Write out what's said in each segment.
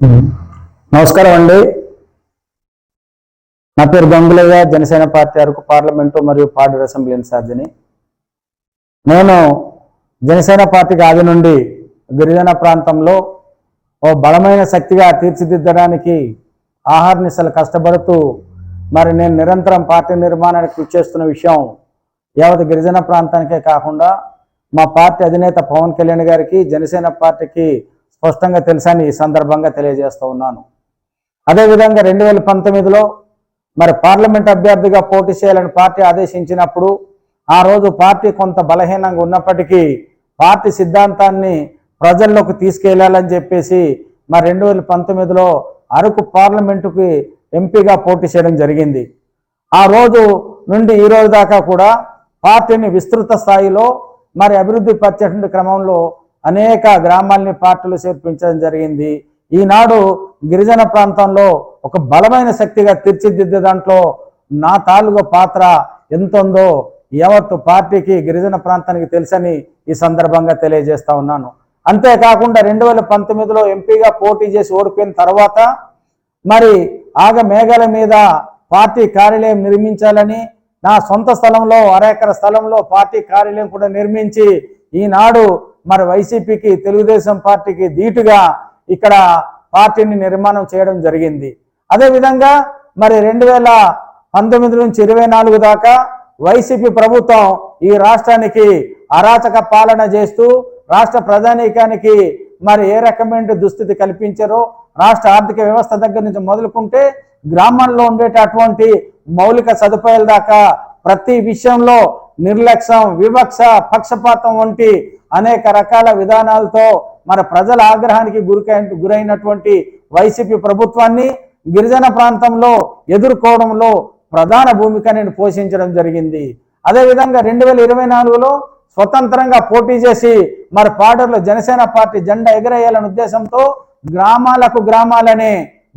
నమస్కారం అండి. నా పేరు గంగులయ్య జనసేన పార్టీ అరకు పార్లమెంటు మరియు పార్టీ అసెంబ్లీ ఇన్ఛార్జిని. నేను జనసేన పార్టీకి ఆది నుండి గిరిజన ప్రాంతంలో ఓ బలమైన శక్తిగా తీర్చిదిద్దడానికి ఆహార నిశలు కష్టపడుతూ మరి నేను నిరంతరం పార్టీ నిర్మాణానికి కృషి చేస్తున్న విషయం యావత్ గిరిజన ప్రాంతానికే కాకుండా మా పార్టీ అధినేత పవన్ కళ్యాణ్ గారికి జనసేన పార్టీకి స్పష్టంగా తెలుసని ఈ సందర్భంగా తెలియజేస్తూ ఉన్నాను. అదేవిధంగా రెండు వేల పంతొమ్మిదిలో మరి పార్లమెంట్ అభ్యర్థిగా పోటీ చేయాలని పార్టీ ఆదేశించినప్పుడు ఆ రోజు పార్టీ కొంత బలహీనంగా ఉన్నప్పటికీ పార్టీ సిద్ధాంతాన్ని ప్రజల్లోకి తీసుకెళ్ళాలని చెప్పేసి మరి రెండు వేల పంతొమ్మిదిలో అరకు పార్లమెంటుకి ఎంపీగా పోటీ చేయడం జరిగింది. ఆ రోజు నుండి ఈ రోజు దాకా కూడా పార్టీని విస్తృత స్థాయిలో మరి అభివృద్ధి పరిచేటువంటి క్రమంలో అనేక గ్రామాల్ని పార్టీలు చేర్పించడం జరిగింది. ఈనాడు గిరిజన ప్రాంతంలో ఒక బలమైన శక్తిగా తీర్చిదిద్దే దాంట్లో నా తాలూకు పాత్ర ఎంత ఉందో యావత్తు పార్టీకి గిరిజన ప్రాంతానికి తెలుసని ఈ సందర్భంగా తెలియజేస్తా ఉన్నాను. అంతేకాకుండా రెండు వేల పంతొమ్మిదిలో ఎంపీగా పోటీ చేసి ఓడిపోయిన తర్వాత మరి ఆగ మేఘాల మీద పార్టీ కార్యాలయం నిర్మించాలని నా సొంత స్థలంలో అరెకర స్థలంలో పార్టీ కార్యాలయం కూడా నిర్మించి ఈనాడు మరి వైసీపీకి తెలుగుదేశం పార్టీకి ధీటుగా ఇక్కడ పార్టీని నిర్మాణం చేయడం జరిగింది. అదేవిధంగా మరి రెండు వేల పంతొమ్మిది నుంచి ఇరవై నాలుగు దాకా వైసీపీ ప్రభుత్వం ఈ రాష్ట్రానికి అరాచక పాలన చేస్తూ రాష్ట్ర ప్రధానికానికి మరి ఏ రకమైన దుస్థితి కల్పించారో రాష్ట్ర ఆర్థిక వ్యవస్థ దగ్గర నుంచి మొదలుకుంటే గ్రామంలో ఉండేటటువంటి మౌలిక సదుపాయాల దాకా ప్రతి విషయంలో నిర్లక్ష్యం వివక్ష పక్షపాతం వంటి అనేక రకాల విధానాలతో మన ప్రజల ఆగ్రహానికి గురికై గురైనటువంటి వైసీపీ ప్రభుత్వాన్ని గిరిజన ప్రాంతంలో ఎదుర్కోవడంలో ప్రధాన భూమిక నేను పోషించడం జరిగింది. అదేవిధంగా రెండు వేల ఇరవై నాలుగులో స్వతంత్రంగా పోటీ చేసి మరి పాడర్లో జనసేన పార్టీ జెండా ఎగరేయాలనే ఉద్దేశంతో గ్రామాలకు గ్రామాలనే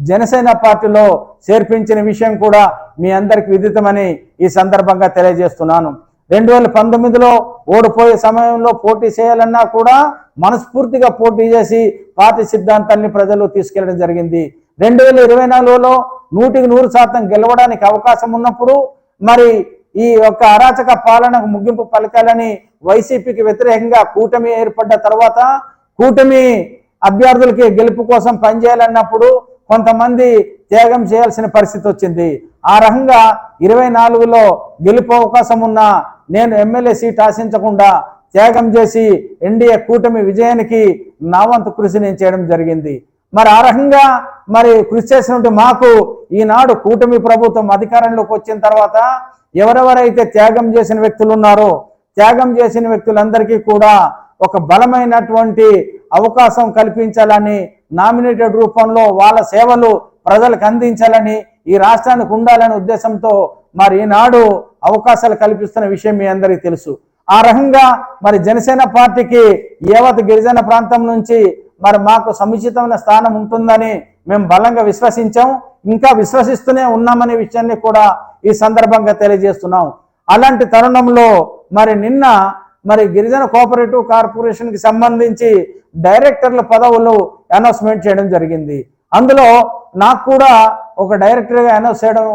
జనసేన పార్టీలో చేర్పించిన విషయం కూడా మీ అందరికి విదితమని ఈ సందర్భంగా తెలియజేస్తున్నాను. రెండు వేల పంతొమ్మిదిలో ఓడిపోయే సమయంలో పోటీ చేయాలన్నా కూడా మనస్ఫూర్తిగా పోటీ చేసి పార్టీ సిద్ధాంతాన్ని ప్రజలు తీసుకెళ్ళడం జరిగింది. రెండు వేల ఇరవై నాలుగులో నూటికి నూరు శాతం గెలవడానికి అవకాశం ఉన్నప్పుడు మరి ఈ యొక్క అరాచక పాలనకు ముగింపు పలకాలని వైసీపీకి వ్యతిరేకంగా కూటమి ఏర్పడ్డ తర్వాత కూటమి అభ్యర్థులకి గెలుపు కోసం పనిచేయాలన్నప్పుడు కొంతమంది త్యాగం చేయాల్సిన పరిస్థితి వచ్చింది. ఆ రకంగా ఇరవై నాలుగులో గెలుపు అవకాశం ఉన్న నేను ఎమ్మెల్యే సీట్ ఆశించకుండా త్యాగం చేసి ఎన్డీఏ కూటమి విజయానికి నా వంతు కృషి నేను చేయడం జరిగింది. మరి ఆ రకంగా మరి కృషి చేసినట్టు మాకు ఈనాడు కూటమి ప్రభుత్వం అధికారంలోకి వచ్చిన తర్వాత ఎవరెవరైతే త్యాగం చేసిన వ్యక్తులు ఉన్నారో త్యాగం చేసిన వ్యక్తులందరికీ కూడా ఒక బలమైనటువంటి అవకాశం కల్పించాలని నామినేటెడ్ రూపంలో వాళ్ళ సేవలు ప్రజలకు అందించాలని ఈ రాష్ట్రానికి ఉండాలనే ఉద్దేశంతో మరి ఈనాడు అవకాశాలు కల్పిస్తున్న విషయం మీ అందరికీ తెలుసు. ఆ రకంగా మరి జనసేన పార్టీకి యావత్ గిరిజన ప్రాంతం నుంచి మరి మాకు సముచితమైన స్థానం ఉంటుందని మేము బలంగా విశ్వసించాం. ఇంకా విశ్వసిస్తూనే ఉన్నామనే విషయాన్ని కూడా ఈ సందర్భంగా తెలియజేస్తున్నాం. అలాంటి తరుణంలో మరి నిన్న మరి గిరిజన కోఆపరేటివ్ కార్పొరేషన్కి సంబంధించి డైరెక్టర్ల పదవులు అనౌన్స్మెంట్ చేయడం జరిగింది. అందులో నాకు కూడా ఒక డైరెక్టర్గా అనౌన్స్ చేయడం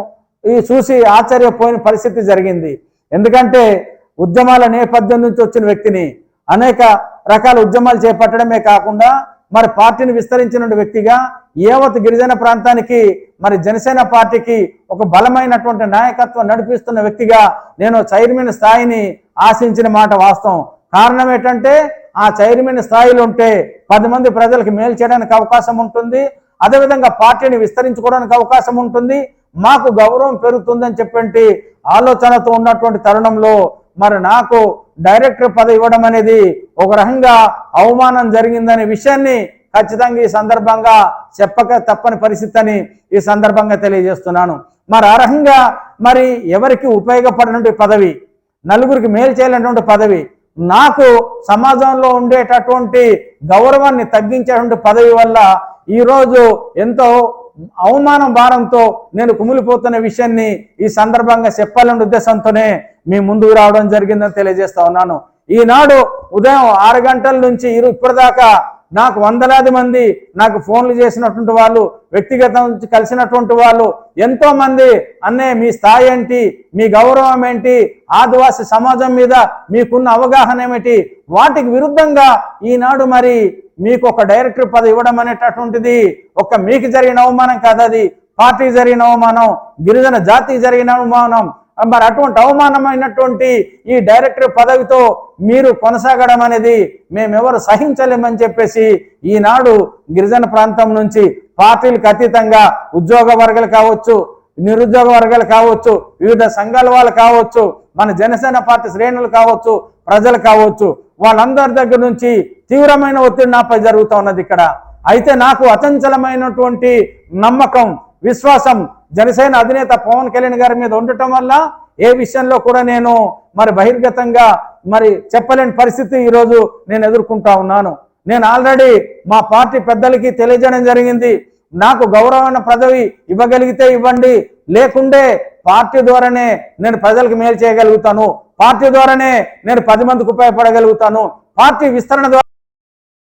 ఈ చూసి ఆశ్చర్యపోయిన పరిస్థితి జరిగింది. ఎందుకంటే ఉద్యమాల నేపథ్యం నుంచి వచ్చిన వ్యక్తిని అనేక రకాల ఉద్యమాలు చేపట్టడమే కాకుండా మరి పార్టీని విస్తరించిన వ్యక్తిగా యావత్ గిరిజన ప్రాంతానికి మరి జనసేన పార్టీకి ఒక బలమైనటువంటి నాయకత్వం నడిపిస్తున్న వ్యక్తిగా నేను చైర్మన్ స్థాయిని ఆశించిన మాట వాస్తవం. కారణం ఏంటంటే ఆ చైర్మన్ స్థాయిలో ఉంటే పది మంది ప్రజలకు మేలు చేయడానికి అవకాశం ఉంటుంది. అదేవిధంగా పార్టీని విస్తరించుకోవడానికి అవకాశం ఉంటుంది. మాకు గౌరవం పెరుగుతుందని చెప్పండి ఆలోచనతో ఉన్నటువంటి తరుణంలో మరి నాకు డైరెక్టర్ పదవి ఇవ్వడం అనేది ఒక రకంగా అవమానం జరిగిందనే విషయాన్ని ఖచ్చితంగా ఈ సందర్భంగా చెప్పక తప్పని పరిస్థితి అని ఈ సందర్భంగా తెలియజేస్తున్నాను. మరి ఆ రకంగా మరి ఎవరికి ఉపయోగపడినటువంటి పదవి నలుగురికి మేలు చేయలేనటువంటి పదవి నాకు సమాజంలో ఉండేటటువంటి గౌరవాన్ని తగ్గించేటువంటి పదవి వల్ల ఈరోజు ఎంతో అవమానం భారంతో నేను కుమిలిపోతున్న విషయాన్ని ఈ సందర్భంగా చెప్పాలనే ఉద్దేశంతోనే మీ ముందుకు రావడం జరిగిందని తెలియజేస్తా ఉన్నాను. ఈనాడు ఉదయం ఆరు గంటల నుంచి ఇరు ఇప్పటిదాకా నాకు వందలాది మంది నాకు ఫోన్లు చేసినటువంటి వాళ్ళు వ్యక్తిగతం కలిసినటువంటి వాళ్ళు ఎంతోమంది అన్నే మీ స్థాయి ఏంటి? మీ గౌరవం ఏంటి? ఆదివాసి సమాజం మీద మీకున్న అవగాహన ఏమిటి? వాటికి విరుద్ధంగా ఈనాడు మరి మీకు ఒక డైరెక్టర్ పదవి ఇవ్వడం అనేటటువంటిది ఒక మీకు జరిగిన అవమానం కాదు అది పార్టీ జరిగిన అవమానం గిరిజన జాతికి జరిగిన అవమానం మరి అటువంటి అవమానమైనటువంటి ఈ డైరెక్టర్ పదవితో మీరు కొనసాగడం అనేది మేమెవరు సహించలేమని చెప్పేసి ఈనాడు గిరిజన ప్రాంతం నుంచి పార్టీలకు అతీతంగా ఉద్యోగ వర్గాలు కావచ్చు నిరుద్యోగ వర్గాలు కావచ్చు వివిధ సంఘాల వాళ్ళు కావచ్చు మన జనసేన పార్టీ శ్రేణులు కావచ్చు ప్రజలు కావచ్చు వాళ్ళందరి దగ్గర నుంచి తీవ్రమైన ఒత్తిడి నాపై జరుగుతూ ఉన్నది ఇక్కడ. అయితే నాకు అచంచలమైనటువంటి నమ్మకం విశ్వాసం జనసేన అధినేత పవన్ కళ్యాణ్ గారి మీద ఉండటం వల్ల ఏ విషయంలో కూడా నేను మరి బహిర్గతంగా మరి చెప్పలేని పరిస్థితి ఈరోజు నేను ఎదుర్కొంటా ఉన్నాను. నేను ఆల్రెడీ మా పార్టీ పెద్దలకి తెలియజేయడం జరిగింది. నాకు గౌరవమైన పదవి ఇవ్వగలిగితే ఇవ్వండి. లేకుండే పార్టీ ద్వారానే నేను ప్రజలకు మేలు చేయగలుగుతాను. పార్టీ ద్వారానే నేను పది మందికి ఉపయోగపడగలుగుతాను. పార్టీ విస్తరణ ద్వారా